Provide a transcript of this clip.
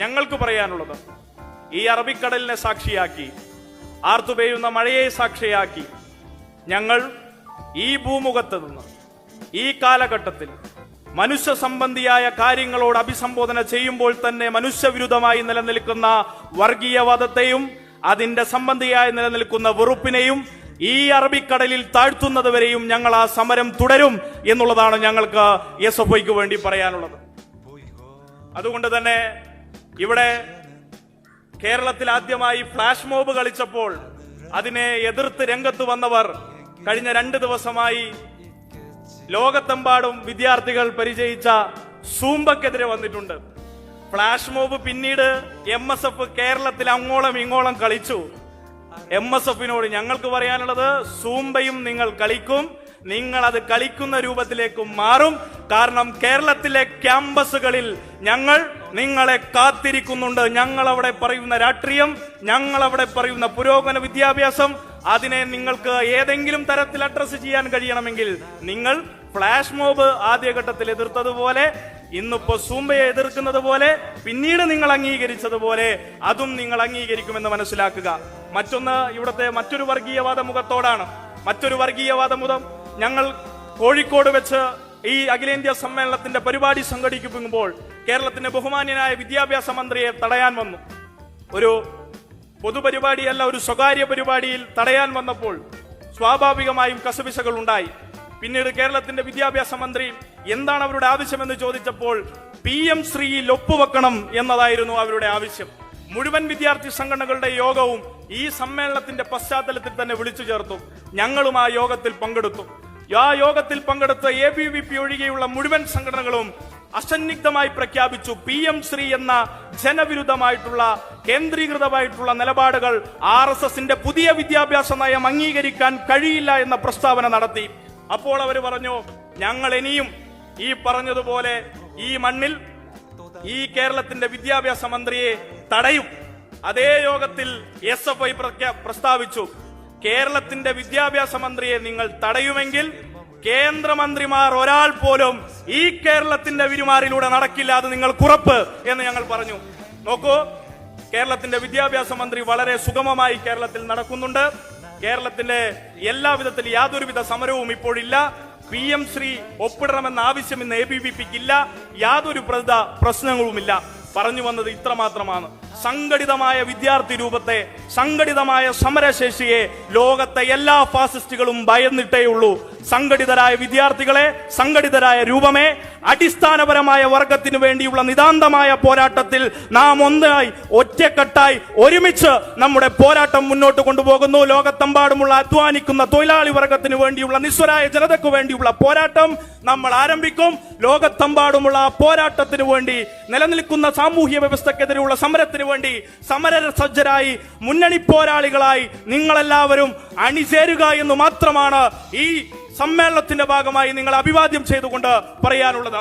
ഞങ്ങൾക്ക് പറയാനുള്ളത്. ഈ അറബിക്കടലിനെ സാക്ഷിയാക്കി ആർത്തു പെയ്യുന്ന മഴയെ സാക്ഷിയാക്കി ഞങ്ങൾ ഈ ഭൂമുഖത്ത് നിന്ന് ഈ കാലഘട്ടത്തിൽ മനുഷ്യ സംബന്ധിയായ കാര്യങ്ങളോട് അഭിസംബോധന ചെയ്യുമ്പോൾ തന്നെ മനുഷ്യവിരുദ്ധമായി നിലനിൽക്കുന്ന വർഗീയവാദത്തെയും അതിന്റെ സംബന്ധിയായി നിലനിൽക്കുന്ന വെറുപ്പിനെയും ഈ അറബിക്കടലിൽ താഴ്ത്തുന്നത് വരെയും ഞങ്ങൾ ആ സമരം തുടരും എന്നുള്ളതാണ് ഞങ്ങൾക്ക് എസ് എഫ് ഐക്ക് വേണ്ടി പറയാനുള്ളത്. അതുകൊണ്ട് തന്നെ ഇവിടെ കേരളത്തിൽ ആദ്യമായി ഫ്ലാഷ് മോബ് കളിച്ചപ്പോൾ അതിനെ എതിർത്ത് രംഗത്ത് വന്നവർ കഴിഞ്ഞ രണ്ട് ദിവസമായി ലോകത്തെമ്പാടും വിദ്യാർത്ഥികൾ പരിചയിച്ച സൂംബക്കെതിരെ വന്നിട്ടുണ്ട്. ഫ്ലാഷ് മോബ് പിന്നീട് എം എസ് എഫ് കേരളത്തിൽ അങ്ങോളം ഇങ്ങോളം കളിച്ചു. എം എസ് എഫിനോട് ഞങ്ങൾക്ക് പറയാനുള്ളത് സൂംബയും നിങ്ങൾ കളിക്കും. നിങ്ങൾ അത് കളിക്കുന്ന രൂപത്തിലേക്ക് മാറും. കാരണം കേരളത്തിലെ ക്യാമ്പസുകളിൽ ഞങ്ങൾ നിങ്ങളെ കാത്തിരിക്കുന്നുണ്ട്. ഞങ്ങൾ അവിടെ പറയുന്ന രാഷ്ട്രീയം ഞങ്ങൾ അവിടെ പറയുന്ന പുരോഗമന വിദ്യാഭ്യാസം അതിനെ നിങ്ങൾക്ക് ഏതെങ്കിലും തരത്തിൽ അഡ്രസ് ചെയ്യാൻ കഴിയണമെങ്കിൽ നിങ്ങൾ ഫ്ലാഷ് മോബ് ആദ്യഘട്ടത്തിൽ എതിർത്തതുപോലെ ഇന്നിപ്പോ സൂംബയെ എതിർക്കുന്നത് പോലെ പിന്നീട് നിങ്ങൾ അംഗീകരിച്ചതുപോലെ അതും നിങ്ങൾ അംഗീകരിക്കുമെന്ന് മനസ്സിലാക്കുക. മറ്റൊന്ന് ഇവിടുത്തെ മറ്റൊരു വർഗീയവാദ മുഖത്തോടാണ്. മറ്റൊരു വർഗീയവാദ മുഖം ഞങ്ങൾ കോഴിക്കോട് വെച്ച് ഈ അഖിലേന്ത്യാ സമ്മേളനത്തിന്റെ പരിപാടി സംഘടിപ്പിക്കുമ്പോൾ കേരളത്തിന്റെ ബഹുമാന്യനായ വിദ്യാഭ്യാസ മന്ത്രിയെ തടയാൻ വന്നു. ഒരു പൊതുപരിപാടിയല്ല ഒരു സ്വകാര്യ പരിപാടിയിൽ തടയാൻ വന്നപ്പോൾ സ്വാഭാവികമായും കസവിശകൾ ഉണ്ടായി. പിന്നീട് കേരളത്തിന്റെ വിദ്യാഭ്യാസ മന്ത്രി എന്താണ് അവരുടെ ആവശ്യമെന്ന് ചോദിച്ചപ്പോൾ പി എം ശ്രീയിൽ ഒപ്പുവെക്കണം എന്നതായിരുന്നു അവരുടെ ആവശ്യം. മുഴുവൻ വിദ്യാർത്ഥി സംഘടനകളുടെ യോഗവും ഈ സമ്മേളനത്തിന്റെ പശ്ചാത്തലത്തിൽ തന്നെ വിളിച്ചു ചേർത്തു. ഞങ്ങളും ആ യോഗത്തിൽ പങ്കെടുത്തു. ആ യോഗത്തിൽ പങ്കെടുത്ത എ ബി വി പി ഒഴികെയുള്ള മുഴുവൻ സംഘടനകളും അസന്നിഗ്ധമായി പ്രഖ്യാപിച്ചു. പി എം ശ്രീ എന്ന ജനവിരുദ്ധമായിട്ടുള്ള കേന്ദ്രീകൃതമായിട്ടുള്ള നിലപാടുകൾ ആർ എസ് എസിന്റെ പുതിയ വിദ്യാഭ്യാസ നയം അംഗീകരിക്കാൻ കഴിയില്ല എന്ന പ്രസ്താവന നടത്തി. അപ്പോൾ അവർ പറഞ്ഞു ഞങ്ങൾ ഇനിയും ഈ പറഞ്ഞതുപോലെ ഈ മണ്ണിൽ ഈ കേരളത്തിന്റെ വിദ്യാഭ്യാസ മന്ത്രിയെ തടയും. അതേ യോഗത്തിൽ എസ് എഫ് ഐ പ്രസ്താവിച്ചു. കേരളത്തിന്റെ വിദ്യാഭ്യാസ മന്ത്രിയെ നിങ്ങൾ തടയുമെങ്കിൽ കേന്ദ്രമന്ത്രിമാർ ഒരാൾ പോലും ഈ കേരളത്തിന്റെ വിരുമാറിലൂടെ നടക്കില്ല അത് നിങ്ങൾ കുറപ്പ് എന്ന് ഞങ്ങൾ പറഞ്ഞു. നോക്കൂ കേരളത്തിന്റെ വിദ്യാഭ്യാസ മന്ത്രി വളരെ സുഗമമായി കേരളത്തിൽ നടക്കുന്നുണ്ട്. കേരളത്തിന്റെ എല്ലാവിധത്തിൽ യാതൊരുവിധ സമരവും ഇപ്പോഴില്ല. പി എം ശ്രീ ഒപ്പിടണമെന്ന ആവശ്യം ഇന്ന് എ ബി വി പിക്ക് ഇല്ല. യാതൊരു പ്രശ്നങ്ങളുമില്ല. പറഞ്ഞു വന്നത് ഇത്രമാത്രമാണ്. സംഘടിതമായ വിദ്യാർത്ഥി രൂപത്തെ സംഘടിതമായ സമരശേഷിയെ ലോകത്തെ എല്ലാ ഫാസിസ്റ്റുകളും ഭയന്നിട്ടേ ഉള്ളൂ. സംഘടിതരായ വിദ്യാർത്ഥികളെ സംഘടിതരായ രൂപമേ അടിസ്ഥാനപരമായ വർഗത്തിനു വേണ്ടിയുള്ള നിതാന്തമായ പോരാട്ടത്തിൽ നാം ഒന്നായി ഒറ്റക്കെട്ടായി ഒരുമിച്ച് നമ്മുടെ പോരാട്ടം മുന്നോട്ട് കൊണ്ടുപോകുന്നു. ലോകത്തെമ്പാടുമുള്ള അധ്വാനിക്കുന്ന തൊഴിലാളി വർഗത്തിന് വേണ്ടിയുള്ള നിസ്വരായ ജനതയ്ക്ക് വേണ്ടിയുള്ള പോരാട്ടം നമ്മൾ ആരംഭിക്കും. ലോകത്തെമ്പാടുമുള്ള പോരാട്ടത്തിന് വേണ്ടി നിലനിൽക്കുന്ന സാമൂഹ്യ വ്യവസ്ഥക്കെതിരെയുള്ള സമരത്തിന് വേണ്ടി സമര സജ്ജരായി മുന്നണി പോരാളികളായി നിങ്ങളെല്ലാവരും അണിചേരുക എന്ന് മാത്രമാണ് ഈ സമ്മേളനത്തിന്റെ ഭാഗമായി നിങ്ങൾ അഭിവാദ്യം ചെയ്തുകൊണ്ട് പറയാനുള്ളത്.